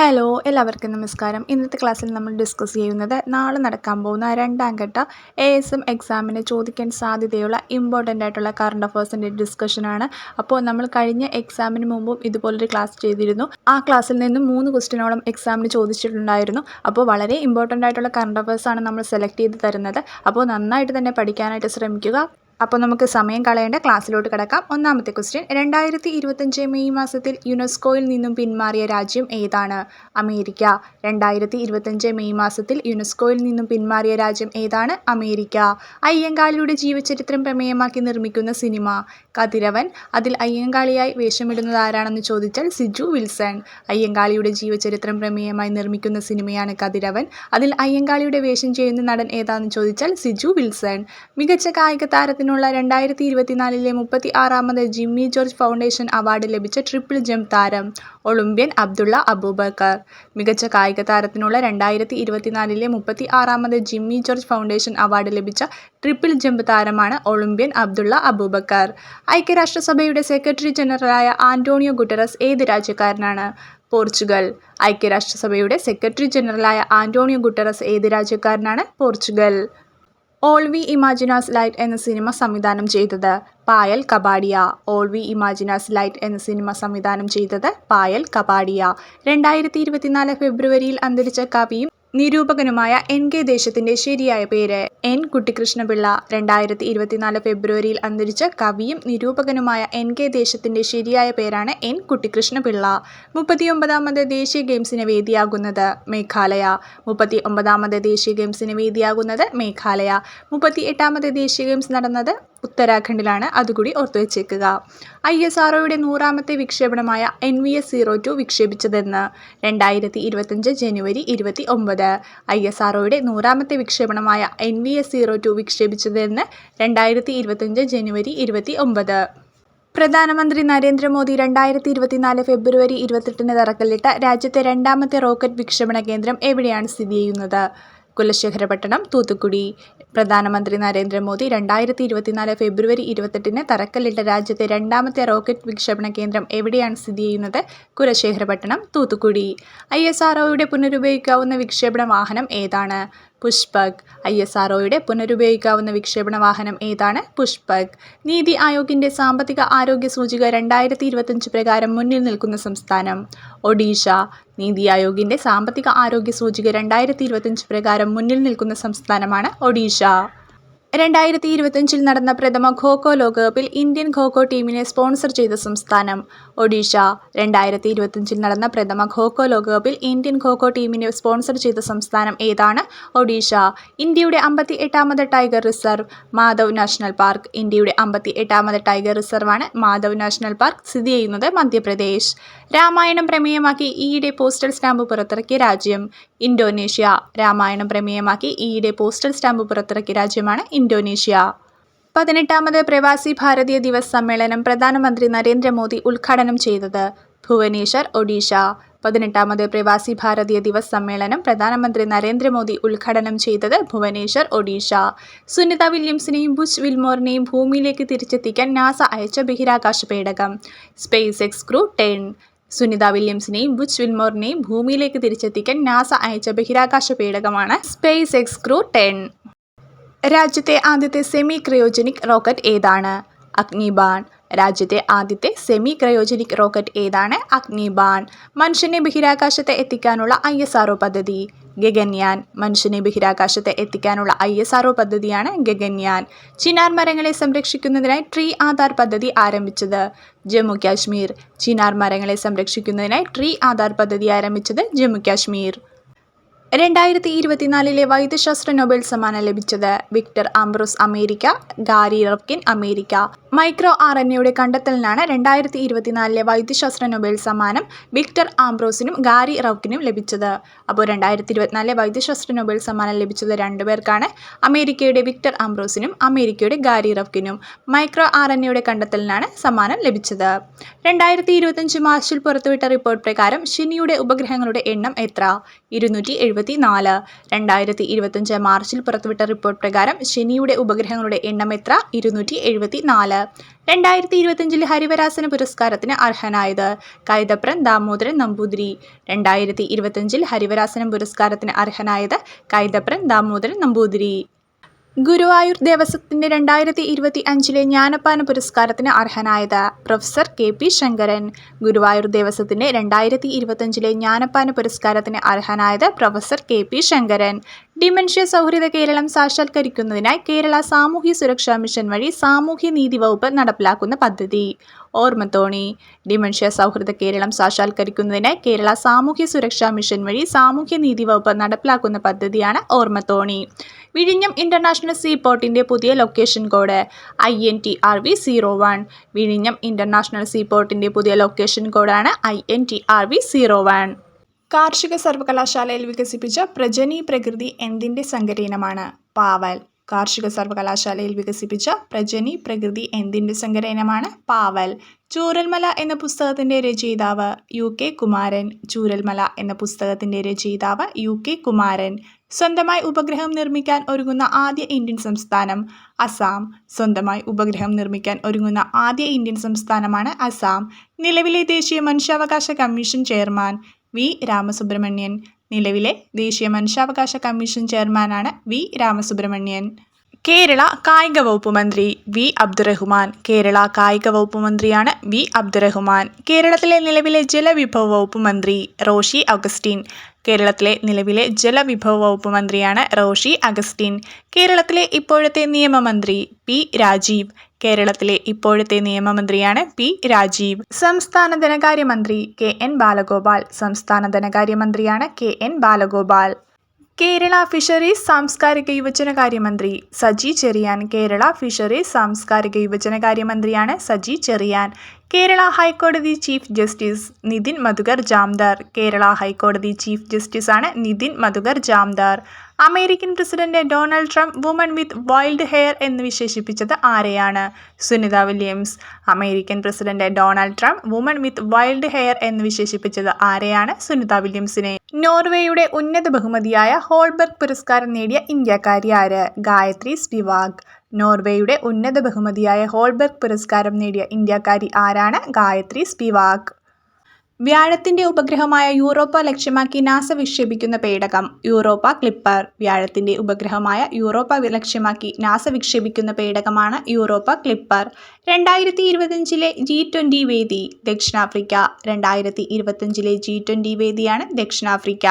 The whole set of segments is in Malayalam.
ഹലോ എല്ലാവർക്കും നമസ്കാരം. ഇന്നത്തെ ക്ലാസ്സിൽ നമ്മൾ ഡിസ്കസ് ചെയ്യുന്നത് നാളെ നടക്കാൻ പോകുന്ന രണ്ടാം ഘട്ട എ എസ് എം എക്സാമിന് ചോദിക്കാൻ സാധ്യതയുള്ള ഇമ്പോർട്ടന്റ് ആയിട്ടുള്ള കറണ്ട് അഫേഴ്സിന്റെ ഡിസ്കഷനാണ് അപ്പോൾ നമ്മൾ കഴിഞ്ഞ എക്സാമിന് മുമ്പും ഇതുപോലൊരു ക്ലാസ് ചെയ്തിരുന്നു. ആ ക്ലാസ്സിൽ നിന്നും മൂന്ന് ക്വസ്റ്റിനോളം എക്സാമിന് ചോദിച്ചിട്ടുണ്ടായിരുന്നു. അപ്പോൾ വളരെ ഇമ്പോർട്ടന്റ് ആയിട്ടുള്ള കറണ്ട് അഫേഴ്സാണ് നമ്മൾ സെലക്ട് ചെയ്ത് തരുന്നത്. അപ്പോൾ നന്നായിട്ട് തന്നെ പഠിക്കാനായിട്ട് ശ്രമിക്കുക. അപ്പോൾ നമുക്ക് സമയം കളയേണ്ട ക്ലാസ്സിലോട്ട് കിടക്കാം. ഒന്നാമത്തെ ക്വസ്റ്റ്യൻ രണ്ടായിരത്തി ഇരുപത്തഞ്ച് മെയ് മാസത്തിൽ യുനെസ്കോയിൽ നിന്നും പിന്മാറിയ രാജ്യം ഏതാണ്? അമേരിക്ക. രണ്ടായിരത്തി ഇരുപത്തഞ്ച് മെയ് മാസത്തിൽ യുനെസ്കോയിൽ നിന്നും പിന്മാറിയ രാജ്യം ഏതാണ്? അമേരിക്ക. അയ്യങ്കാളിയുടെ ജീവചരിത്രം പ്രമേയമാക്കി നിർമ്മിക്കുന്ന സിനിമ. കതിരവൻ. അതിൽ അയ്യങ്കാളിയായി വേഷമിടുന്നത് ആരാണെന്ന് ചോദിച്ചാൽ സിജു വിൽസൺ. അയ്യങ്കാളിയുടെ ജീവചരിത്രം പ്രമേയമായി നിർമ്മിക്കുന്ന സിനിമയാണ് കതിരവൻ. അതിൽ അയ്യങ്കാളിയുടെ വേഷം ചെയ്യുന്ന നടൻ ഏതാണെന്ന് ചോദിച്ചാൽ സിജു വിൽസൺ. മികച്ച കായിക താരത്തിനുള്ള രണ്ടായിരത്തി ഇരുപത്തിനാലിലെ മുപ്പത്തി ആറാമത് ജിമ്മി ജോർജ് ഫൗണ്ടേഷൻ അവാർഡ് ലഭിച്ച ട്രിപ്പിൾ ജംപ് താരം ഒളിമ്പ്യൻ അബ്ദുള്ള അബൂബക്കർ. മികച്ച കായിക താരത്തിനുള്ള രണ്ടായിരത്തി ഇരുപത്തിനാലിലെ മുപ്പത്തി ആറാമത് ജിമ്മി ജോർജ് ഫൗണ്ടേഷൻ അവാർഡ് ലഭിച്ച ട്രിപ്പിൾ ജംപ് താരമാണ് ഒളിമ്പ്യൻ അബ്ദുള്ള അബൂബക്കർ. ഐക്യരാഷ്ട്രസഭയുടെ സെക്രട്ടറി ജനറലായ ആന്റോണിയോ ഗുട്ടറസ് ഏത് രാജ്യക്കാരനാണ്? പോർച്ചുഗൽ. ഐക്യരാഷ്ട്രസഭയുടെ സെക്രട്ടറി ജനറലായ ആന്റോണിയോ ഗുട്ടറസ് ഏത് രാജ്യക്കാരനാണ്? Portugal. All we imagine as light എന്ന സിനിമ സംവിധാനം ചെയ്തത് Payal Kapadia. All we imagine as light എന്ന സിനിമ സംവിധാനം ചെയ്തത് പായൽ കബാഡിയ. രണ്ടായിരത്തി ഇരുപത്തിനാല് ഫെബ്രുവരിയിൽ അന്തരിച്ച കവിയും നിരൂപകനുമായ എൻ കെ ദേശത്തിന്റെ ശരിയായ പേര്. എൻ കുട്ടിക്കൃഷ്ണപിള്ള രണ്ടായിരത്തി ഇരുപത്തിനാല് ഫെബ്രുവരിയിൽ അന്തരിച്ച കവിയും നിരൂപകനുമായ എൻ കെ ദേശത്തിന്റെ ശരിയായ പേരാണ് എൻ കുട്ടിക്കൃഷ്ണപിള്ള മുപ്പത്തിയൊമ്പതാമത് ദേശീയ ഗെയിംസിന് വേദിയാകുന്നത് മേഘാലയ. മുപ്പത്തി ഒമ്പതാമത് ദേശീയ ഗെയിംസിന് വേദിയാകുന്നത് മേഘാലയ. മുപ്പത്തി എട്ടാമത് ദേശീയ ഗെയിംസ് നടന്നത് ഉത്തരാഖണ്ഡിലാണ് അതുകൂടി ഓർത്തു വെച്ചേക്കുക ഐ എസ് ആർഒയുടെ നൂറാമത്തെ വിക്ഷേപണമായ N V S zero two വിക്ഷേപിച്ചതെന്ന് രണ്ടായിരത്തി ഇരുപത്തഞ്ച് ജനുവരി ഇരുപത്തി ഒമ്പത് ഐ എസ് ആർഒയുടെ നൂറാമത്തെ വിക്ഷേപണമായ N V S zero two വിക്ഷേപിച്ചതെന്ന് രണ്ടായിരത്തി ഇരുപത്തഞ്ച് ജനുവരി ഇരുപത്തി ഒമ്പത് പ്രധാനമന്ത്രി നരേന്ദ്രമോദി രണ്ടായിരത്തി ഇരുപത്തിനാല് ഫെബ്രുവരി ഇരുപത്തെട്ടിന് തറക്കല്ലിട്ട രാജ്യത്തെ രണ്ടാമത്തെ റോക്കറ്റ് വിക്ഷേപണ കേന്ദ്രം എവിടെയാണ് സ്ഥിതി ചെയ്യുന്നത്? കുലശേഖരപട്ടണം തൂത്തുക്കുടി. പ്രധാനമന്ത്രി നരേന്ദ്രമോദി രണ്ടായിരത്തി ഇരുപത്തിനാല് ഫെബ്രുവരി ഇരുപത്തെട്ടിന് തറക്കല്ലിട്ട രാജ്യത്തെ രണ്ടാമത്തെ റോക്കറ്റ് വിക്ഷേപണ കേന്ദ്രം എവിടെയാണ് സ്ഥിതി ചെയ്യുന്നത്? Kulasekharapattinam Thoothukudi. I S R പുനരുപയോഗിക്കാവുന്ന വിക്ഷേപണ വാഹനം ഏതാണ്? പുഷ്പക്. ഐ എസ് ആർ പുനരുപയോഗിക്കാവുന്ന വിക്ഷേപണ വാഹനം ഏതാണ്? പുഷ്പക്. നീതി ആയോഗിന്റെ സാമ്പത്തിക ആരോഗ്യ സൂചിക രണ്ടായിരത്തി ഇരുപത്തഞ്ച് പ്രകാരം മുന്നിൽ നിൽക്കുന്ന സംസ്ഥാനം. ഒഡീഷ. നീതി ആയോഗിന്റെ സാമ്പത്തിക ആരോഗ്യ സൂചിക രണ്ടായിരത്തി ഇരുപത്തഞ്ച് പ്രകാരം മുന്നിൽ നിൽക്കുന്ന സംസ്ഥാനമാണ് ഒഡീഷ. രണ്ടായിരത്തി ഇരുപത്തിയഞ്ചിൽ നടന്ന പ്രഥമ ഖോഖോ ലോകകപ്പിൽ ഇന്ത്യൻ ഖോഖോ ടീമിനെ സ്പോൺസർ ചെയ്ത സംസ്ഥാനം ഒഡീഷ. രണ്ടായിരത്തി ഇരുപത്തിയഞ്ചിൽ നടന്ന പ്രഥമ ഖോഖോ ലോകകപ്പിൽ ഇന്ത്യൻ ഖോഖോ ടീമിനെ സ്പോൺസർ ചെയ്ത സംസ്ഥാനം ഏതാണ്? ഒഡീഷ. ഇന്ത്യയുടെ അമ്പത്തി എട്ടാമത് tiger reserve Madhav national park. ഇന്ത്യയുടെ അമ്പത്തി എട്ടാമത് ടൈഗർ റിസർവാണ് മാധവ് നാഷണൽ പാർക്ക് സ്ഥിതി ചെയ്യുന്നത് മധ്യപ്രദേശ്. രാമായണം പ്രമേയമാക്കി ഈയിടെ പോസ്റ്റൽ സ്റ്റാമ്പ് പുറത്തിറക്കിയ രാജ്യം ഇന്തോനേഷ്യ. രാമായണം പ്രമേയമാക്കി ഈയിടെ പോസ്റ്റൽ സ്റ്റാമ്പ് പുറത്തിറക്കിയ രാജ്യമാണ് ഇന്തോനേഷ്യ. പതിനെട്ടാമത് പ്രവാസി ഭാരതീയ ദിവസ് സമ്മേളനം പ്രധാനമന്ത്രി നരേന്ദ്രമോദി ഉദ്ഘാടനം ചെയ്തത് ഭുവനേശ്വർ ഒഡീഷ. പതിനെട്ടാമത് പ്രവാസി ഭാരതീയ ദിവസ് സമ്മേളനം പ്രധാനമന്ത്രി നരേന്ദ്രമോദി ഉദ്ഘാടനം ചെയ്തത് ഭുവനേശ്വർ ഒഡീഷ. സുനിത വില്യംസിനെയും ബുഷ് വിൽമോറിനെയും ഭൂമിയിലേക്ക് തിരിച്ചെത്തിക്കാൻ നാസ അയച്ച ബഹിരാകാശ പേടകം space X crew ten. Sunita വില്യംസിനെയും Butch വിൽമോറിനെയും ഭൂമിയിലേക്ക് തിരിച്ചെത്തിക്കാൻ നാസ അയച്ച ബഹിരാകാശ പേടകമാണ് സ്പേസ് എക്സ് ക്രൂ ടെൻ. രാജ്യത്തെ ആദ്യത്തെ സെമി ക്രയോജനിക് റോക്കറ്റ് ഏതാണ്? അഗ്നിബാൺ. രാജ്യത്തെ ആദ്യത്തെ സെമി ക്രയോജനിക് റോക്കറ്റ് ഏതാണ്? അഗ്നിബാൺ. മനുഷ്യനെ ബഹിരാകാശത്തെ എത്തിക്കാനുള്ള ഐ എസ് ആർ പദ്ധതി. ഗഗൻയാൻ. മനുഷ്യനെ ബഹിരാകാശത്തെ എത്തിക്കാനുള്ള ഐ എസ് ആർ പദ്ധതിയാണ് ഗഗൻയാൻ. ചിനാർ മരങ്ങളെ സംരക്ഷിക്കുന്നതിനായി ട്രീ ആധാർ പദ്ധതി ആരംഭിച്ചത് ജമ്മു കാശ്മീർ. ചിനാർ മരങ്ങളെ സംരക്ഷിക്കുന്നതിനായി ട്രീ ആധാർ പദ്ധതി ആരംഭിച്ചത് ജമ്മു കാശ്മീർ. രണ്ടായിരത്തി ഇരുപത്തിനാലിലെ വൈദ്യശാസ്ത്ര നോബൽ സമ്മാനം ലഭിച്ചത് Victor Ambros America Gary Ruvkun America. Micro R N എയുടെ കണ്ടെത്തലിനാണ് രണ്ടായിരത്തി ഇരുപത്തിനാലിലെ വൈദ്യശാസ്ത്ര നൊബേൽ സമ്മാനം വിക്ടർ ആംബ്രോസിനും ഗാരി റഫ്കിനും ലഭിച്ചത്. അപ്പോൾ രണ്ടായിരത്തി ഇരുപത്തിനാലിലെ വൈദ്യശാസ്ത്ര നൊബേൽ സമ്മാനം ലഭിച്ചത് രണ്ടുപേർക്കാണ് അമേരിക്കയുടെ വിക്ടർ ആംബ്രോസിനും അമേരിക്കയുടെ ഗാരി റഫ്കിനും മൈക്രോ ആർ എൻ എയുടെ കണ്ടെത്തലിനാണ് സമ്മാനം ലഭിച്ചത്. രണ്ടായിരത്തി ഇരുപത്തഞ്ച് മാർച്ചിൽ പുറത്തുവിട്ട റിപ്പോർട്ട് പ്രകാരം ശനിയുടെ ഉപഗ്രഹങ്ങളുടെ എണ്ണം എത്ര? ഇരുന്നൂറ്റി എഴുപത്തി നാല് രണ്ടായിരത്തി ഇരുപത്തഞ്ച് മാർച്ചിൽ പുറത്തുവിട്ട റിപ്പോർട്ട് പ്രകാരം ശനിയുടെ ഉപഗ്രഹങ്ങളുടെ എണ്ണം എത്ര? ഇരുന്നൂറ്റി എഴുപത്തി നാല് രണ്ടായിരത്തി ഇരുപത്തഞ്ചിൽ ഹരിവരാസന പുരസ്കാരത്തിന് അർഹനായത് കൈതപ്രൻ ദാമോദരൻ നമ്പൂതിരി. രണ്ടായിരത്തി ഇരുപത്തഞ്ചിൽ ഹരിവരാസനം പുരസ്കാരത്തിന് അർഹനായത് കൈതപ്രൻ ദാമോദരൻ നമ്പൂതിരി. ഗുരുവായൂർ ദേവസ്വത്തിന്റെ രണ്ടായിരത്തി ഇരുപത്തി അഞ്ചിലെ ജ്ഞാനപ്പാന പുരസ്കാരത്തിന് അർഹനായത് professor K P Sankaran. Guruvayur ദേവസ്വത്തിന്റെ രണ്ടായിരത്തി ഇരുപത്തഞ്ചിലെ ജ്ഞാനപ്പാന പുരസ്കാരത്തിന് അർഹനായത് professor K P Sankaran. Dementia സൗഹൃദ കേരളം സാക്ഷാത്കരിക്കുന്നതിനായി കേരള സാമൂഹ്യ സുരക്ഷാ മിഷൻ വഴി സാമൂഹ്യ നീതി വകുപ്പ് നടപ്പിലാക്കുന്ന പദ്ധതി. ഓർമ്മത്തോണി ഡിമെൻഷ്യ സൗഹൃദ കേരളം സാക്ഷാത്കരിക്കുന്നതിനായി കേരള സാമൂഹ്യ സുരക്ഷാ മിഷൻ വഴി സാമൂഹ്യ നീതി വകുപ്പ് നടപ്പിലാക്കുന്ന പദ്ധതിയാണ് ഓർമ്മത്തോണി വിഴിഞ്ഞം ഇന്റർനാഷണൽ സീപോർട്ടിന്റെ പുതിയ location code I N T R V zero one. വിഴിഞ്ഞം ഇന്റർനാഷണൽ സീപോർട്ടിന്റെ പുതിയ ലൊക്കേഷൻ കോഡാണ് I N T R V zero one. കാർഷിക സർവകലാശാലയിൽ വികസിപ്പിച്ച പ്രജനി പ്രകൃതി എന്തിന്റെ സങ്കരീനമാണ് പാവൽ. കാർഷിക സർവകലാശാലയിൽ വികസിപ്പിച്ച പ്രജനി പ്രകൃതി എന്തിന്റെ സങ്കരീനമാണ് പാവൽ. ചൂരൽമല എന്ന പുസ്തകത്തിന്റെ രചയിതാവ് യു കെ കുമാരൻ. ചൂരൽമല എന്ന പുസ്തകത്തിന്റെ രചയിതാവ് യു കെ കുമാരൻ. സ്വന്തമായി ഉപഗ്രഹം നിർമ്മിക്കാൻ ഒരുങ്ങുന്ന ആദ്യ ഇന്ത്യൻ സംസ്ഥാനം അസാം. സ്വന്തമായി ഉപഗ്രഹം നിർമ്മിക്കാൻ ഒരുങ്ങുന്ന ആദ്യ ഇന്ത്യൻ സംസ്ഥാനമാണ് അസാം. നിലവിലെ ദേശീയ മനുഷ്യാവകാശ കമ്മീഷൻ ചെയർമാൻ വി രാമസുബ്രഹ്മണ്യൻ. നിലവിലെ ദേശീയ മനുഷ്യാവകാശ കമ്മീഷൻ ചെയർമാനാണ് വി രാമസുബ്രഹ്മണ്യൻ. കേരള കായിക വകുപ്പ് മന്ത്രി വി അബ്ദുറഹ്മാൻ. കേരള കായിക വകുപ്പ് മന്ത്രിയാണ് വി അബ്ദുറഹ്മാൻ. കേരളത്തിലെ നിലവിലെ ജലവിഭവ വകുപ്പ് മന്ത്രി റോഷി അഗസ്റ്റിൻ. കേരളത്തിലെ നിലവിലെ ജലവിഭവ വകുപ്പ് മന്ത്രിയാണ് റോഷി അഗസ്റ്റിൻ. കേരളത്തിലെ ഇപ്പോഴത്തെ നിയമമന്ത്രി പി രാജീവ്. കേരളത്തിലെ ഇപ്പോഴത്തെ നിയമമന്ത്രിയാണ് പി രാജീവ്. സംസ്ഥാന ധനകാര്യമന്ത്രി കെ എൻ ബാലഗോപാൽ. സംസ്ഥാന ധനകാര്യമന്ത്രിയാണ് K N Balagopal. Kerala fisheries സാംസ്കാരിക യുവജനകാര്യമന്ത്രി സജി ചെറിയാൻ. കേരള ഫിഷറീസ് സാംസ്കാരിക യുവജനകാര്യമന്ത്രിയാണ് സജി ചെറിയാൻ. കേരള ഹൈക്കോടതി ചീഫ് ജസ്റ്റിസ് നിതിൻ മധുകർ ജാംദാർ. കേരള ഹൈക്കോടതി chief ജസ്റ്റിസാണ് Nitin Madhukar Jamdar. American president Donald Trump woman with wild hair എന്ന് വിശേഷിപ്പിച്ചത് ആരെയാണ്? Sunita Williams. American president Donald Trump woman with wild hair എന്ന് വിശേഷിപ്പിച്ചത് ആരെയാണ്? സുനിത വില്യംസിനെ. നോർവേയുടെ ഉന്നത ബഹുമതിയായ ഹോൾബർഗ് പുരസ്കാരം നേടിയ ഇന്ത്യക്കാരി ആര്? ഗായത്രി സ്പിവാഗ് നോർവേയുടെ ഉന്നത ബഹുമതിയായ ഹോൾബർഗ് പുരസ്കാരം നേടിയ ഇന്ത്യക്കാരി ആരാണ്? ഗായത്രി സ്പിവാക്. വ്യാഴത്തിന്റെ ഉപഗ്രഹമായ യൂറോപ്പ ലക്ഷ്യമാക്കി നാസ വിക്ഷേപിക്കുന്ന പേടകം യൂറോപ്പ ക്ലിപ്പർ. വ്യാഴത്തിന്റെ ഉപഗ്രഹമായ യൂറോപ്പ ലക്ഷ്യമാക്കി നാസ വിക്ഷേപിക്കുന്ന പേടകമാണ് യൂറോപ്പ ക്ലിപ്പർ. രണ്ടായിരത്തി ഇരുപത്തഞ്ചിലെ ജി ട്വന്റി വേദി ദക്ഷിണാഫ്രിക്ക. രണ്ടായിരത്തി ഇരുപത്തഞ്ചിലെ ജി ട്വന്റി വേദിയാണ് ദക്ഷിണാഫ്രിക്ക.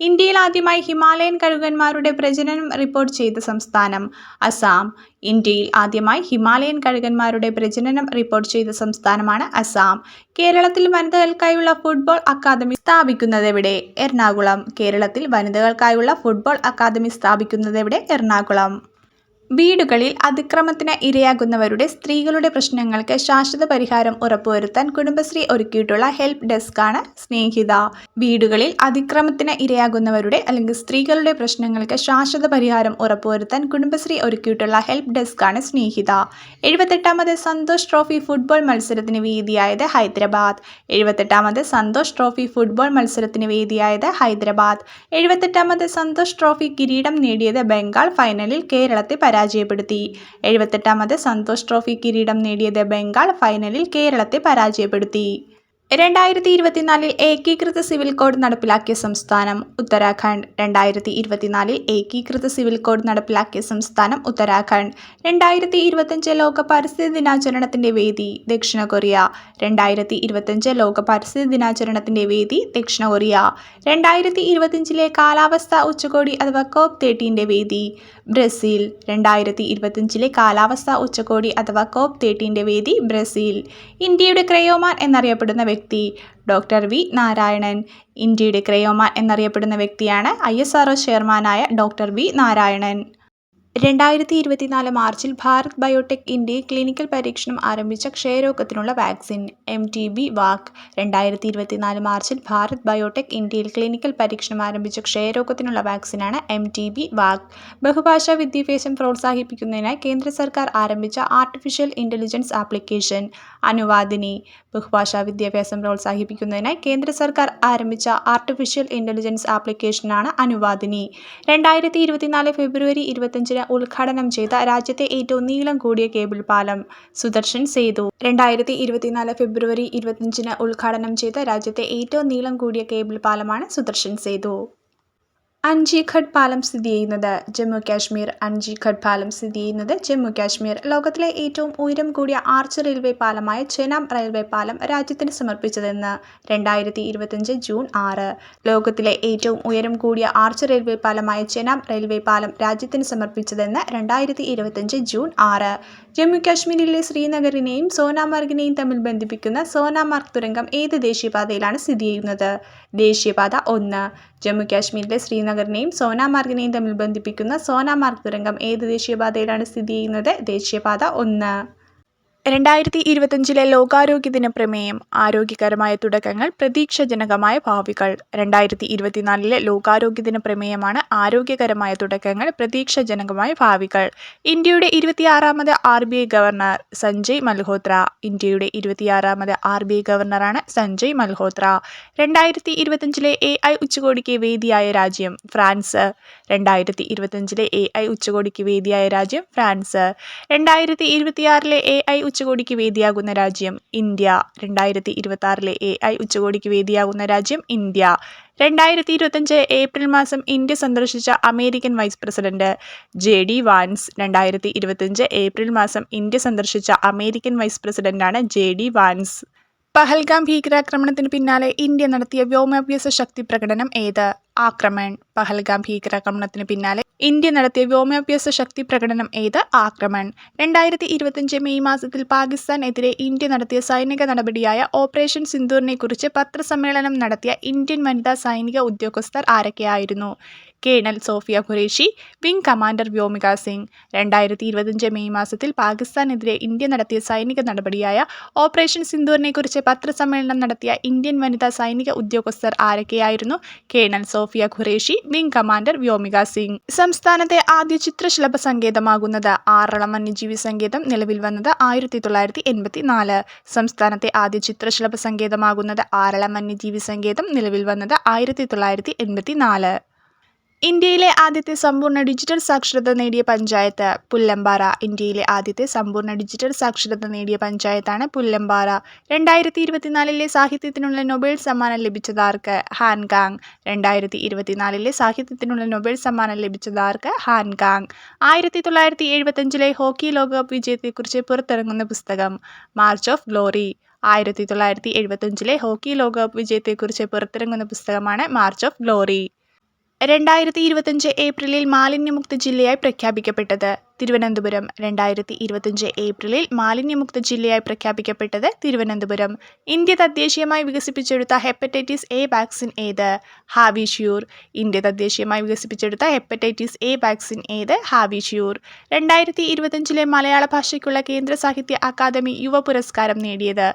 ഇന്ത്യയിൽ ആദ്യമായി ഹിമാലയൻ കഴുകന്മാരുടെ പ്രജനനം റിപ്പോർട്ട് ചെയ്ത സംസ്ഥാനം അസാം. ഇന്ത്യയിൽ ആദ്യമായി ഹിമാലയൻ കഴുകന്മാരുടെ പ്രജനനം റിപ്പോർട്ട് ചെയ്ത സംസ്ഥാനമാണ് അസാം കേരളത്തിൽ വനിതകൾക്കായുള്ള ഫുട്ബോൾ അക്കാദമി സ്ഥാപിക്കുന്നത് എവിടെ? എറണാകുളം. കേരളത്തിൽ വനിതകൾക്കായുള്ള ഫുട്ബോൾ അക്കാദമി സ്ഥാപിക്കുന്നത് എവിടെ? എറണാകുളം. വീടുകളിൽ അതിക്രമത്തിന് ഇരയാകുന്നവരുടെ സ്ത്രീകളുടെ പ്രശ്നങ്ങൾക്ക് ശാശ്വത പരിഹാരം ഉറപ്പുവരുത്താൻ കുടുംബശ്രീ ഒരുക്കിയിട്ടുള്ള ഹെൽപ്പ് ഡെസ്കാണ് സ്നേഹിത. വീടുകളിൽ അതിക്രമത്തിന് ഇരയാകുന്നവരുടെ അല്ലെങ്കിൽ സ്ത്രീകളുടെ പ്രശ്നങ്ങൾക്ക് ശാശ്വത പരിഹാരം ഉറപ്പുവരുത്താൻ കുടുംബശ്രീ ഒരുക്കിയിട്ടുള്ള ഹെൽപ്പ് ഡെസ്കാണ് സ്നേഹിത. എഴുപത്തെട്ടാമത് സന്തോഷ് ട്രോഫി ഫുട്ബോൾ മത്സരത്തിന് വേദിയായത് ഹൈദരാബാദ്. എഴുപത്തെട്ടാമത് സന്തോഷ് ട്രോഫി ഫുട്ബോൾ മത്സരത്തിന് വേദിയായത് ഹൈദരാബാദ്. എഴുപത്തെട്ടാമത് സന്തോഷ് ട്രോഫി കിരീടം നേടിയത് ബംഗാൾ ഫൈനലിൽ കേരളത്തെ പരാജയപ്പെടുത്തി. എഴുപത്തെട്ടാമത് സന്തോഷ് ട്രോഫി കിരീടം നേടിയത് ബംഗാൾ ഫൈനലിൽ കേരളത്തെ പരാജയപ്പെടുത്തി. രണ്ടായിരത്തി ഇരുപത്തിനാലിൽ ഏകീകൃത സിവിൽ കോഡ് നടപ്പിലാക്കിയ സംസ്ഥാനം ഉത്തരാഖണ്ഡ്. രണ്ടായിരത്തി ഇരുപത്തിനാലിൽ ഏകീകൃത സിവിൽ കോഡ് നടപ്പിലാക്കിയ സംസ്ഥാനം ഉത്തരാഖണ്ഡ്. രണ്ടായിരത്തി ഇരുപത്തഞ്ച് ലോക പരിസ്ഥിതി ദിനാചരണത്തിന്റെ വേദി ദക്ഷിണ കൊറിയ. രണ്ടായിരത്തി ഇരുപത്തഞ്ച് ലോക പരിസ്ഥിതി ദിനാചരണത്തിന്റെ വേദി ദക്ഷിണ കൊറിയ. രണ്ടായിരത്തി ഇരുപത്തഞ്ചിലെ കാലാവസ്ഥാ ഉച്ചകോടി അഥവാ കോപ്പ് തേർട്ടീന്റെ വേദി ബ്രസീൽ. രണ്ടായിരത്തി ഇരുപത്തഞ്ചിലെ കാലാവസ്ഥാ ഉച്ചകോടി അഥവാ കോപ്പ് തേർട്ടീന്റെ വേദി ബ്രസീൽ. ഇന്ത്യയുടെ ക്രയോമാൻ എന്നറിയപ്പെടുന്ന വ്യക്തി ഡോക്ടർ വി നാരായണൻ. ഇന്ത്യയുടെ ക്രയോമാൻ എന്നറിയപ്പെടുന്ന വ്യക്തിയാണ് ഐ എസ് ആർ ചെയർമാനായ ഡോക്ടർ വി നാരായണൻ. രണ്ടായിരത്തി ഇരുപത്തിനാല് മാർച്ചിൽ ഭാരത് ബയോടെക് ഇന്ത്യയിൽ ക്ലിനിക്കൽ പരീക്ഷണം ആരംഭിച്ച ക്ഷയരോഗത്തിനുള്ള vaccine M T B vac. രണ്ടായിരത്തി ഇരുപത്തിനാല് മാർച്ചിൽ ഭാരത് ബയോടെക് ഇന്ത്യയിൽ ക്ലിനിക്കൽ പരീക്ഷണം ആരംഭിച്ച ക്ഷയരോഗത്തിനുള്ള വാക്സിനാണ് എം ടി ബി വാക്. ബഹുഭാഷാ വിദ്യാഭ്യാസം പ്രോത്സാഹിപ്പിക്കുന്നതിനായി കേന്ദ്ര സർക്കാർ ആരംഭിച്ച ആർട്ടിഫിഷ്യൽ ഇന്റലിജൻസ് ആപ്ലിക്കേഷൻ അനുവാദിനി. ബഹുഭാഷാ വിദ്യാഭ്യാസം പ്രോത്സാഹിപ്പിക്കുന്നതിനായി കേന്ദ്ര സർക്കാർ ആരംഭിച്ച ആർട്ടിഫിഷ്യൽ ഇന്റലിജൻസ് ആപ്ലിക്കേഷനാണ് അനുവാദിനി. രണ്ടായിരത്തി ഇരുപത്തിനാല് ഫെബ്രുവരി ഇരുപത്തിയഞ്ചിന് ഉദ്ഘാടനം ചെയ്ത രാജ്യത്തെ ഏറ്റവും നീളം കൂടിയ കേബിൾ പാലം സുദർശൻ സേതു. രണ്ടായിരത്തി ഇരുപത്തിനാല് ഫെബ്രുവരി ഇരുപത്തിയഞ്ചിന് ഉദ്ഘാടനം ചെയ്ത രാജ്യത്തെ ഏറ്റവും നീളം കൂടിയ കേബിൾ പാലമാണ് സുദർശൻ സേതു. അഞ്ചിഖഡ് പാലം സ്ഥിതി ചെയ്യുന്നത്. ജമ്മു കാശ്മീർ അഞ്ചിഖഡ് പാലം സ്ഥിതി ചെയ്യുന്നത് ജമ്മു കാശ്മീർ. ലോകത്തിലെ ഏറ്റവും ഉയരം കൂടിയ ആർച്ച് റെയിൽവേ പാലമായ ചെനാം റെയിൽവേ പാലം രാജ്യത്തിന് സമർപ്പിച്ചതെന്ന് രണ്ടായിരത്തി ഇരുപത്തിയഞ്ച് ജൂൺ ആറ്. ലോകത്തിലെ ഏറ്റവും ഉയരം കൂടിയ ആർച്ച് റെയിൽവേ പാലമായ ചെനാം റെയിൽവേ പാലം രാജ്യത്തിന് സമർപ്പിച്ചതെന്ന് രണ്ടായിരത്തി ഇരുപത്തഞ്ച് ജൂൺ ആറ്. ജമ്മു കാശ്മീരിലെ ശ്രീനഗറിനെയും സോനാമാർഗിനെയും തമ്മിൽ ബന്ധിപ്പിക്കുന്ന സോനാമാർഗ് തുരങ്കം ഏത് ദേശീയപാതയിലാണ് സ്ഥിതി ചെയ്യുന്നത്? ദേശീയപാത ഒന്ന്. ജമ്മു കാശ്മീരിലെ ശ്രീനഗറിനെയും സോനാമാർഗിനെയും തമ്മിൽ ബന്ധിപ്പിക്കുന്ന സോനാമാർഗ് തുരങ്കം ഏത് ദേശീയപാതയിലാണ് സ്ഥിതി ചെയ്യുന്നത്? ദേശീയപാത ഒന്ന്. രണ്ടായിരത്തി ഇരുപത്തഞ്ചിലെ ലോകാരോഗ്യ ദിന പ്രമേയം ആരോഗ്യകരമായ തുടക്കങ്ങൾ പ്രതീക്ഷജനകമായ ഭാവികൾ. രണ്ടായിരത്തി ഇരുപത്തിനാലിലെ ലോകാരോഗ്യ ദിന പ്രമേയമാണ് ആരോഗ്യകരമായ തുടക്കങ്ങൾ പ്രതീക്ഷജനകമായ ഭാവികൾ. ഇന്ത്യയുടെ ഇരുപത്തിയാറാമത് R B I governor Sanjay Malhotra. ഇന്ത്യയുടെ ഇരുപത്തിയാറാമത് ആർ ബി ഐ ഗവർണറാണ് സഞ്ജയ് മൽഹോത്ര. രണ്ടായിരത്തി ഇരുപത്തഞ്ചിലെ എ ഐ ഉച്ചകോടിക്ക് വേദിയായ രാജ്യം ഫ്രാൻസ്. രണ്ടായിരത്തി ഇരുപത്തഞ്ചിലെ എ ഐ ഉച്ചകോടിക്ക് വേദിയായ രാജ്യം ഫ്രാൻസ്. രണ്ടായിരത്തി ഇരുപത്തിയാറിലെ എ ഐ ഉച്ചകോടിക്ക് വേദിയാകുന്ന രാജ്യം ഇന്ത്യ. രണ്ടായിരത്തി ഇരുപത്തി ആറിലെ എ ഐ ഉച്ചകോടിക്ക് വേദിയാകുന്ന രാജ്യം ഇന്ത്യ. രണ്ടായിരത്തി ഇരുപത്തഞ്ച് ഏപ്രിൽ മാസം ഇന്ത്യ സന്ദർശിച്ച American vice president J D Vance. രണ്ടായിരത്തി ഇരുപത്തഞ്ച് ഏപ്രിൽ മാസം ഇന്ത്യ സന്ദർശിച്ച അമേരിക്കൻ വൈസ് പ്രസിഡന്റാണ് ജെ ഡി വാൻസ്. പഹൽഗാം ഭീകരാക്രമണത്തിന് പിന്നാലെ ഇന്ത്യ നടത്തിയ വ്യോമാഭ്യാസ ശക്തി പ്രകടനം ഏത്? ആക്രമൺ. പഹൽഗാം ഭീകരാക്രമണത്തിന് പിന്നാലെ ഇന്ത്യ നടത്തിയ വ്യോമാഭ്യാസ ശക്തി പ്രകടനം ഏത്? ആക്രമൺ. രണ്ടായിരത്തി ഇരുപത്തിയഞ്ച് മെയ് മാസത്തിൽ പാകിസ്ഥാനെതിരെ ഇന്ത്യ നടത്തിയ സൈനിക നടപടിയായ ഓപ്പറേഷൻ സിന്ദൂറിനെക്കുറിച്ച് പത്രസമ്മേളനം നടത്തിയ ഇന്ത്യൻ വനിതാ സൈനിക ഉദ്യോഗസ്ഥർ ആരൊക്കെയായിരുന്നു? Colonel Sofiya Qureshi wing commander Vyomika Singh. രണ്ടായിരത്തി ഇരുപത്തിയഞ്ച് മെയ് മാസത്തിൽ പാകിസ്ഥാനെതിരെ ഇന്ത്യ നടത്തിയ സൈനിക നടപടിയായ ഓപ്പറേഷൻ സിന്ദൂറിനെക്കുറിച്ച് പത്രസമ്മേളനം നടത്തിയ ഇന്ത്യൻ വനിതാ സൈനിക ഉദ്യോഗസ്ഥർ ആരൊക്കെയായിരുന്നു? Colonel Sofiya Qureshi wing commander Vyomika Singh. സംസ്ഥാനത്തെ ആദ്യ ചിത്രശലഭ സങ്കേതമാകുന്നത് ആറളം വന്യജീവി സങ്കേതം നിലവിൽ വന്നത് ആയിരത്തി തൊള്ളായിരത്തി എൺപത്തി നാല് സംസ്ഥാനത്തെ ആദ്യ ചിത്രശലഭ സങ്കേതമാകുന്നത് ആറളം വന്യജീവി സങ്കേതം നിലവിൽ വന്നത് ആയിരത്തി തൊള്ളായിരത്തി എൺപത്തി നാല് ഇന്ത്യയിലെ ആദ്യത്തെ സമ്പൂർണ ഡിജിറ്റൽ സാക്ഷരത നേടിയ പഞ്ചായത്ത് പുല്ലമ്പാറ. ഇന്ത്യയിലെ ആദ്യത്തെ സമ്പൂർണ ഡിജിറ്റൽ സാക്ഷരത നേടിയ പഞ്ചായത്താണ് പുല്ലമ്പാറ. രണ്ടായിരത്തി ഇരുപത്തിനാലിലെ സാഹിത്യത്തിനുള്ള നൊബേൽ സമ്മാനം ലഭിച്ചതാർക്ക് ഹാൻഗാങ്. രണ്ടായിരത്തി ഇരുപത്തിനാലിലെ സാഹിത്യത്തിനുള്ള നൊബേൽ സമ്മാനം ലഭിച്ചതാർക്ക് ഹാൻഗാങ്. ആയിരത്തി തൊള്ളായിരത്തി എഴുപത്തഞ്ചിലെ ഹോക്കി ലോകകപ്പ് വിജയത്തെക്കുറിച്ച് പുറത്തിറങ്ങുന്ന പുസ്തകം മാർച്ച് ഓഫ് ഗ്ലോറി. ആയിരത്തി തൊള്ളായിരത്തി എഴുപത്തഞ്ചിലെ ഹോക്കി ലോകകപ്പ് വിജയത്തെക്കുറിച്ച് പുറത്തിറങ്ങുന്ന പുസ്തകമാണ് മാർച്ച് ഓഫ് ഗ്ലോറി. രണ്ടായിരത്തി ഇരുപത്തഞ്ച് ഏപ്രിലിൽ മാലിന്യമുക്ത ജില്ലയായി പ്രഖ്യാപിക്കപ്പെട്ടത്. തിരുവനന്തപുരം രണ്ടായിരത്തി ഇരുപത്തഞ്ച് ഏപ്രിലിൽ മാലിന്യമുക്ത ജില്ലയായി പ്രഖ്യാപിക്കപ്പെട്ടത് തിരുവനന്തപുരം. ഇന്ത്യ തദ്ദേശീയമായി വികസിപ്പിച്ചെടുത്ത ഹെപ്പറ്റൈറ്റിസ് എ വാക്സിൻ ഏത്? ഹാവിഷ്യൂർ ഇന്ത്യ തദ്ദേശീയമായി വികസിപ്പിച്ചെടുത്ത ഹെപ്പറ്റൈറ്റിസ് എ വാക്സിൻ ഏത്? ഹാവിഷ്യൂർ രണ്ടായിരത്തി ഇരുപത്തഞ്ചിലെ മലയാള ഭാഷയ്ക്കുള്ള കേന്ദ്ര സാഹിത്യ അക്കാദമി യുവ പുരസ്കാരം നേടിയത്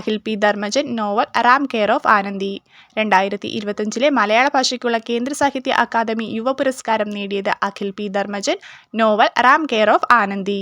Akhil P Dharmajan novel Ram care of Anandi. രണ്ടായിരത്തി ഇരുപത്തഞ്ചിലെ മലയാള ഭാഷയ്ക്കുള്ള കേന്ദ്ര സാഹിത്യ അക്കാദമി യുവ പുരസ്കാരം നേടിയത് Akhil P Dharmajan novel Ram care of Anandi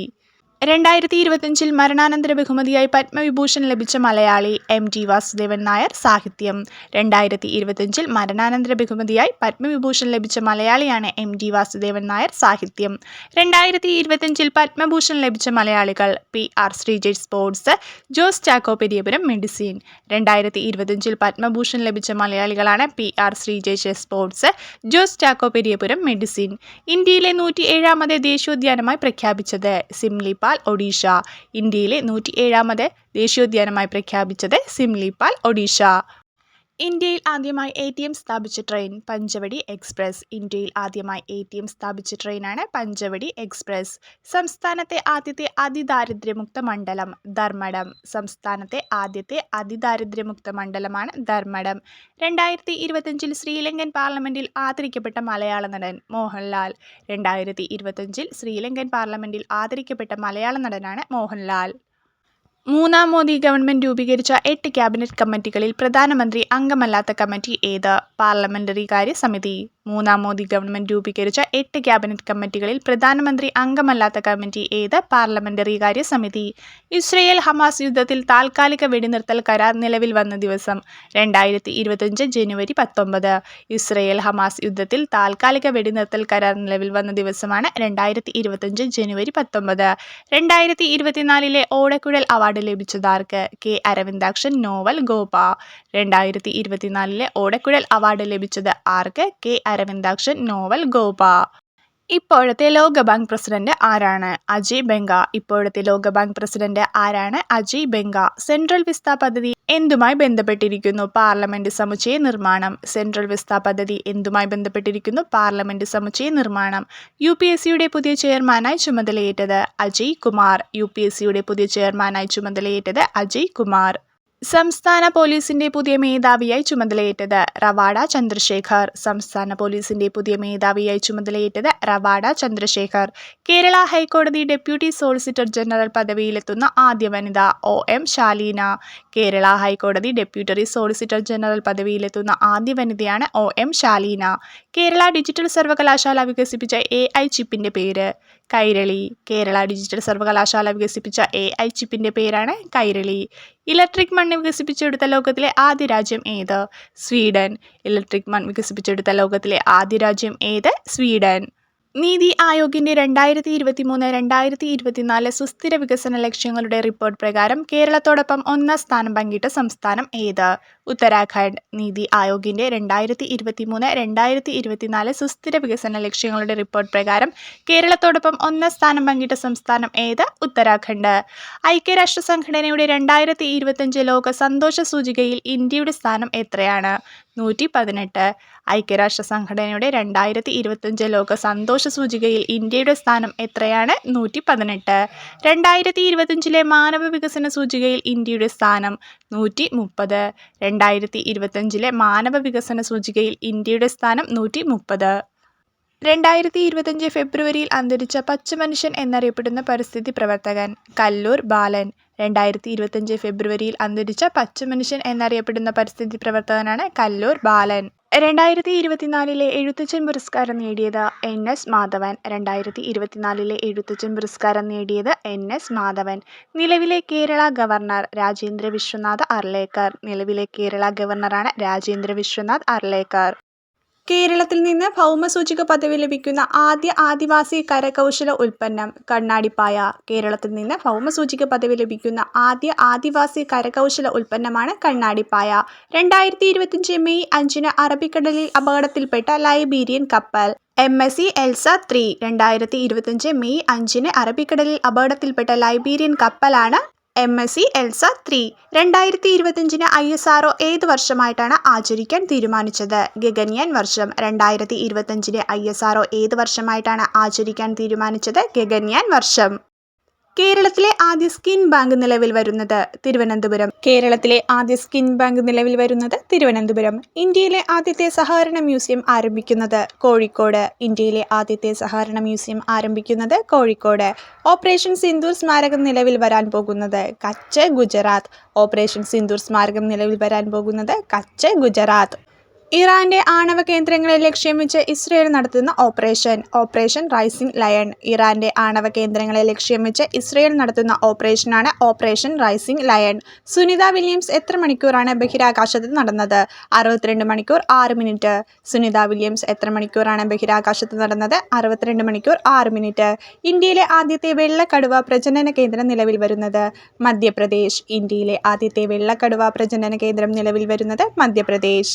രണ്ടായിരത്തി ഇരുപത്തിയഞ്ചിൽ മരണാനന്തര ബഹുമതിയായി പത്മവിഭൂഷൺ ലഭിച്ച മലയാളി എം ടി വാസുദേവൻ നായർ സാഹിത്യം. രണ്ടായിരത്തി ഇരുപത്തിയഞ്ചിൽ മരണാനന്തര ബഹുമതിയായി പത്മവിഭൂഷൺ ലഭിച്ച മലയാളിയാണ് എം ടി വാസുദേവൻ നായർ സാഹിത്യം. രണ്ടായിരത്തി ഇരുപത്തിയഞ്ചിൽ പത്മഭൂഷൺ ലഭിച്ച മലയാളികൾ P R Sreejesh sports Jose Chacko Periappuram medicine. രണ്ടായിരത്തി ഇരുപത്തിയഞ്ചിൽ പത്മഭൂഷൺ ലഭിച്ച മലയാളികളാണ് P R Sreejesh sports Jose Chacko Periappuram medicine. ഇന്ത്യയിലെ നൂറ്റി ഏഴാമത് ദേശീയോദ്യാനമായി പ്രഖ്യാപിച്ചത് സിംലിപാൽ ഒഡീഷ. ഇന്ത്യയിലെ നൂറ്റി ഏഴാമത് ദേശീയോദ്യാനമായി പ്രഖ്യാപിച്ചത് സിംലിപാൽ ഒഡീഷ. ഇന്ത്യയിൽ ആദ്യമായി എ ടി എം സ്ഥാപിച്ച ട്രെയിൻ പഞ്ചവടി എക്സ്പ്രസ് ഇന്ത്യയിൽ ആദ്യമായി എ ടി എം സ്ഥാപിച്ച ട്രെയിനാണ് പഞ്ചവടി എക്സ്പ്രസ് സംസ്ഥാനത്തെ ആദ്യത്തെ അതിദാരിദ്ര്യമുക്ത മണ്ഡലം ധർമ്മടം. സംസ്ഥാനത്തെ ആദ്യത്തെ അതിദാരിദ്ര്യമുക്ത മണ്ഡലമാണ് ധർമ്മടം. രണ്ടായിരത്തി ഇരുപത്തഞ്ചിൽ ശ്രീലങ്കൻ പാർലമെന്റിൽ ആദരിക്കപ്പെട്ട മലയാള നടൻ മോഹൻലാൽ. രണ്ടായിരത്തി ഇരുപത്തഞ്ചിൽ ശ്രീലങ്കൻ പാർലമെന്റിൽ ആദരിക്കപ്പെട്ട മലയാള നടനാണ് മോഹൻലാൽ. മൂന്നാം മോദി ഗവൺമെന്റ് രൂപീകരിച്ച എട്ട് ക്യാബിനറ്റ് കമ്മിറ്റികളിൽ പ്രധാനമന്ത്രി അംഗമല്ലാത്ത കമ്മിറ്റി ഏത്? പാർലമെന്ററി കാര്യ സമിതി മൂന്നാം മോദി ഗവൺമെന്റ് രൂപീകരിച്ച എട്ട് ക്യാബിനറ്റ് കമ്മിറ്റികളിൽ പ്രധാനമന്ത്രി അംഗമല്ലാത്ത കമ്മിറ്റി ഏത് പാർലമെന്ററി കാര്യ സമിതി ഇസ്രയേൽ ഹമാസ് യുദ്ധത്തിൽ താൽക്കാലിക വെടിനിർത്തൽ കരാർ നിലവിൽ വന്ന ദിവസം രണ്ടായിരത്തി ഇരുപത്തഞ്ച് ജനുവരി പത്തൊമ്പത്. ഇസ്രയേൽ ഹമാസ് യുദ്ധത്തിൽ താൽക്കാലിക വെടിനിർത്തൽ കരാർ നിലവിൽ വന്ന ദിവസമാണ് രണ്ടായിരത്തി ഇരുപത്തഞ്ച് ജനുവരി പത്തൊമ്പത്. രണ്ടായിരത്തി ഇരുപത്തിനാലിലെ ഓടക്കുഴൽ അവാർഡ് ലഭിച്ചതാർക്ക്? കെ. അരവിന്ദാക്ഷൻ നോവൽ ഗോപ. രണ്ടായിരത്തി ഇരുപത്തിനാലിലെ ഓടക്കുഴൽ അവാർഡ് ലഭിച്ചത് ആർക്ക്? കെ. അരവിന്ദാക്ഷൻ നോവൽ ഗോപ. ഇപ്പോഴത്തെ ലോകബാങ്ക് പ്രസിഡന്റ് ആരാണ്? അജയ് ബംഗ ഇപ്പോഴത്തെ ലോകബാങ്ക് പ്രസിഡന്റ് ആരാണ്? അജയ് ബംഗ സെൻട്രൽ വിസ്ത പദ്ധതി എന്തുമായി ബന്ധപ്പെട്ടിരിക്കുന്നു? പാർലമെന്റ് സമുച്ചയ നിർമ്മാണം. സെൻട്രൽ വിസ്ത പദ്ധതി എന്തുമായി ബന്ധപ്പെട്ടിരിക്കുന്നു? പാർലമെന്റ് സമുച്ചയ നിർമ്മാണം. യു പി എസ് സിയുടെ പുതിയ ചെയർമാനായി ചുമതലയേറ്റത് Ajay Kumar. U P S സിയുടെ പുതിയ ചെയർമാനായി ചുമതലയേറ്റത് അജയ് കുമാർ. സംസ്ഥാന പോലീസിന്റെ പുതിയ മേധാവിയായി ചുമതലയേറ്റത് റവാഡ ചന്ദ്രശേഖർ. സംസ്ഥാന പോലീസിന്റെ പുതിയ മേധാവിയായി ചുമതലയേറ്റത് റവാഡ ചന്ദ്രശേഖർ. കേരള ഹൈക്കോടതി ഡെപ്യൂട്ടി സോളിസിറ്റർ ജനറൽ പദവിയിലെത്തുന്ന ആദ്യ വനിത ഒ എം ശാലീന. കേരള ഹൈക്കോടതി ഡെപ്യൂട്ടറി സോളിസിറ്റർ ജനറൽ പദവിയിലെത്തുന്ന ആദ്യ വനിതയാണ് O M Shaleena. Kerala digital സർവകലാശാല വികസിപ്പിച്ച എ ഐ ചിപ്പിന്റെ പേര്. കൈരളി. കേരള ഡിജിറ്റൽ സർവകലാശാല വികസിപ്പിച്ച എ ഐ ചിപ്പിന്റെ പേരാണ് കൈരളി. ഇലക്ട്രിക് മണ്ണ് വികസിപ്പിച്ചെടുത്ത ലോകത്തിലെ ആദ്യ രാജ്യം ഏത്? സ്വീഡൻ. ഇലക്ട്രിക് മൺ വികസിപ്പിച്ചെടുത്ത ലോകത്തിലെ ആദ്യ രാജ്യം ഏത്? സ്വീഡൻ. നീതി ആയോഗിന്റെ രണ്ടായിരത്തി ഇരുപത്തി മൂന്ന് രണ്ടായിരത്തി ഇരുപത്തിനാല് സുസ്ഥിര വികസന ലക്ഷ്യങ്ങളുടെ റിപ്പോർട്ട് പ്രകാരം കേരളത്തോടൊപ്പം ഒന്നാം സ്ഥാനം പങ്കിട്ട സംസ്ഥാനം ഏത്? ഉത്തരാഖണ്ഡ്. നീതി ആയോഗിന്റെ രണ്ടായിരത്തി ഇരുപത്തി മൂന്ന് രണ്ടായിരത്തി ഇരുപത്തിനാല് സുസ്ഥിര വികസന ലക്ഷ്യങ്ങളുടെ റിപ്പോർട്ട് പ്രകാരം കേരളത്തോടൊപ്പം ഒന്നാം സ്ഥാനം പങ്കിട്ട സംസ്ഥാനം ഏത്? ഉത്തരാഖണ്ഡ്. ഐക്യരാഷ്ട്ര സംഘടനയുടെ രണ്ടായിരത്തി ഇരുപത്തഞ്ച് ലോക സന്തോഷ സൂചികയിൽ ഇന്ത്യയുടെ സ്ഥാനം എത്രയാണ്? നൂറ്റി പതിനെട്ട് ഐക്യരാഷ്ട്ര സംഘടനയുടെ രണ്ടായിരത്തി ഇരുപത്തഞ്ച് ലോക സന്തോഷ സൂചികയിൽ ഇന്ത്യയുടെ സ്ഥാനം എത്രയാണ്? നൂറ്റി പതിനെട്ട് രണ്ടായിരത്തി ഇരുപത്തഞ്ചിലെ മാനവ വികസന സൂചികയിൽ ഇന്ത്യയുടെ സ്ഥാനം നൂറ്റി മുപ്പത് രണ്ടായിരത്തി ഇരുപത്തഞ്ചിലെ മാനവ വികസന സൂചികയിൽ ഇന്ത്യയുടെ സ്ഥാനം നൂറ്റി മുപ്പത് രണ്ടായിരത്തി ഇരുപത്തഞ്ച് ഫെബ്രുവരിയിൽ അന്തരിച്ച പച്ചമനുഷ്യൻ എന്നറിയപ്പെടുന്ന പരിസ്ഥിതി പ്രവർത്തകൻ കല്ലൂർ ബാലൻ. രണ്ടായിരത്തി ഇരുപത്തഞ്ച് ഫെബ്രുവരിയിൽ അന്തരിച്ച പച്ചമനുഷ്യൻ എന്നറിയപ്പെടുന്ന പരിസ്ഥിതി പ്രവർത്തകനാണ് കല്ലൂർ ബാലൻ. രണ്ടായിരത്തി ഇരുപത്തിനാലിലെ എഴുത്തച്ഛൻ പുരസ്കാരം നേടിയത് എൻ എസ് മാധവൻ. രണ്ടായിരത്തി ഇരുപത്തിനാലിലെ എഴുത്തച്ഛൻ പുരസ്കാരം നേടിയത് എൻ എസ് മാധവൻ. നിലവിലെ കേരള ഗവർണർ രാജേന്ദ്ര വിശ്വനാഥ് അർലേക്കർ. നിലവിലെ കേരള ഗവർണറാണ് രാജേന്ദ്ര വിശ്വനാഥ് അർലേക്കർ. കേരളത്തിൽ നിന്ന് ഭൗമസൂചിക പദവി ലഭിക്കുന്ന ആദ്യ ആദിവാസി കരകൗശല ഉൽപ്പന്നം കണ്ണാടിപ്പായ. കേരളത്തിൽ നിന്ന് ഭൗമസൂചിക പദവി ലഭിക്കുന്ന ആദ്യ ആദിവാസി കരകൗശല ഉൽപ്പന്നമാണ് കണ്ണാടിപ്പായ. രണ്ടായിരത്തി ഇരുപത്തിയഞ്ച് മെയ് അഞ്ചിന് അറബിക്കടലിൽ അപകടത്തിൽപ്പെട്ട ലൈബീരിയൻ കപ്പൽ. M S C Elsa three. രണ്ടായിരത്തി ഇരുപത്തിയഞ്ച് മെയ് അഞ്ചിന് അറബിക്കടലിൽ അപകടത്തിൽപ്പെട്ട Liberian കപ്പലാണ് M S C Elsa three രണ്ടായിരത്തി ഇരുപത്തിയഞ്ചിന് ഐ എസ് ആർ ഏത് വർഷമായിട്ടാണ് ആചരിക്കാൻ തീരുമാനിച്ചത്? ഗഗൻയാൻ വർഷം. രണ്ടായിരത്തി ഇരുപത്തിയഞ്ചിലെ ഐ എസ് ആർ ഏത് വർഷമായിട്ടാണ് ആചരിക്കാൻ തീരുമാനിച്ചത്? ഗഗൻയാൻ വർഷം. കേരളത്തിലെ ആദ്യ സ്കിൻ ബാങ്ക് നിലവിൽ വരുന്നത് തിരുവനന്തപുരം. കേരളത്തിലെ ആദ്യ സ്കിൻ ബാങ്ക് നിലവിൽ വരുന്നത് തിരുവനന്തപുരം. ഇന്ത്യയിലെ ആദ്യത്തെ സഹകരണ മ്യൂസിയം ആരംഭിക്കുന്നത് കോഴിക്കോട്. ഇന്ത്യയിലെ ആദ്യത്തെ സഹകരണ മ്യൂസിയം ആരംഭിക്കുന്നത് കോഴിക്കോട്. ഓപ്പറേഷൻ സിന്ദൂർ സ്മാരകം നിലവിൽ വരാൻ പോകുന്നത് കച്ച് ഗുജറാത്ത്. ഓപ്പറേഷൻ സിന്ദൂർ സ്മാരകം നിലവിൽ വരാൻ പോകുന്നത് കച്ച് ഗുജറാത്ത്. ഇറാന്റെ ആണവ കേന്ദ്രങ്ങളെ ലക്ഷ്യം വെച്ച് ഇസ്രയേൽ നടത്തുന്ന ഓപ്പറേഷൻ ഓപ്പറേഷൻ റൈസിംഗ് ലയൺ. ഇറാന്റെ ആണവ കേന്ദ്രങ്ങളെ ലക്ഷ്യം വെച്ച് ഇസ്രയേൽ നടത്തുന്ന ഓപ്പറേഷനാണ് operation rising lion. Sunita Williams എത്ര മണിക്കൂറാണ് ബഹിരാകാശത്ത് നടന്നത്? അറുപത്തിരണ്ട് മണിക്കൂർ ആറ് മിനിറ്റ്. സുനിത വില്യംസ് എത്ര മണിക്കൂറാണ് ബഹിരാകാശത്ത് നടന്നത്? അറുപത്തിരണ്ട് മണിക്കൂർ ആറ് മിനിറ്റ്. ഇന്ത്യയിലെ ആദ്യത്തെ വെള്ളക്കടുവ പ്രജനന കേന്ദ്രം നിലവിൽ വരുന്നത് മധ്യപ്രദേശ്. ഇന്ത്യയിലെ ആദ്യത്തെ വെള്ളക്കടുവ പ്രജനന കേന്ദ്രം നിലവിൽ വരുന്നത് മധ്യപ്രദേശ്.